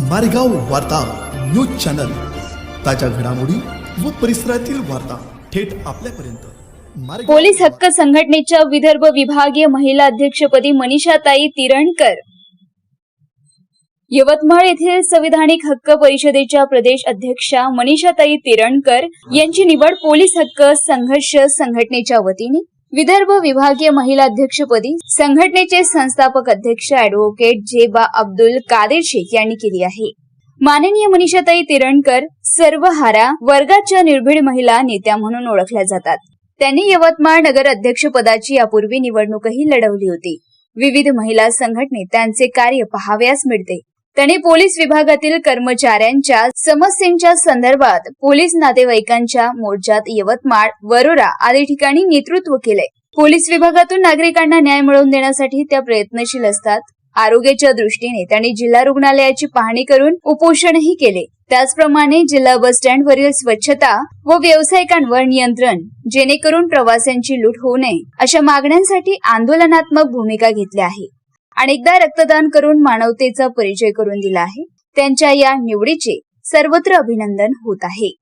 मारेगाव वार्ता news channel. ताज्या घडामोडी व परिसरातील वार्ता थेट आपल्यापर्यंत. पोलीस हक्क संघटनेच्या विदर्भ विभागीय महिला अध्यक्षपदी मनीषाताई तिरणकर. यवतमाळ येथील संविधानिक हक्क परिषदेच्या प्रदेश अध्यक्षा मनीषाताई तिरणकर यांची निवड पोलीस हक्क संघर्ष संघटनेच्या वतीने विदर्भ विभागीय महिला अध्यक्षपदी संघटनेचे संस्थापक अध्यक्ष अॅडव्होकेट जेबा अब्दुल कादेर शेख यांनी केली आहे. माननीय मनीषाताई तिरणकर सर्वहारा वर्गाच्या निर्भीड महिला नेत्या म्हणून ओळखल्या जातात. त्यांनी यवतमाळ नगर अध्यक्षपदाची यापूर्वी निवडणूकही लढवली होती. विविध महिला संघटनेत त्यांचे कार्य पहावयास मिळते. त्यांनी पोलीस विभागातील कर्मचाऱ्यांच्या समस्यांच्या संदर्भात पोलीस नातेवाईकांच्या मोर्चात यवतमाळ वरोरा आदी ठिकाणी नेतृत्व केले. पोलीस विभागातून नागरिकांना न्याय मिळवून देण्यासाठी त्या प्रयत्नशील असतात. आरोग्याच्या दृष्टीने त्यांनी जिल्हा रुग्णालयाची पाहणी करून उपोषणही केले. त्याचप्रमाणे जिल्हा बस स्टँडवरील स्वच्छता व व्यावसायिकांवर नियंत्रण जेणेकरून प्रवाशांची लूट होऊ नये अशा मागण्यांसाठी आंदोलनात्मक भूमिका घेतली आहे. अनेकदा रक्तदान करून मानवतेचा परिचय करून दिला आहे. त्यांच्या या निवडीचे सर्वत्र अभिनंदन होत आहे.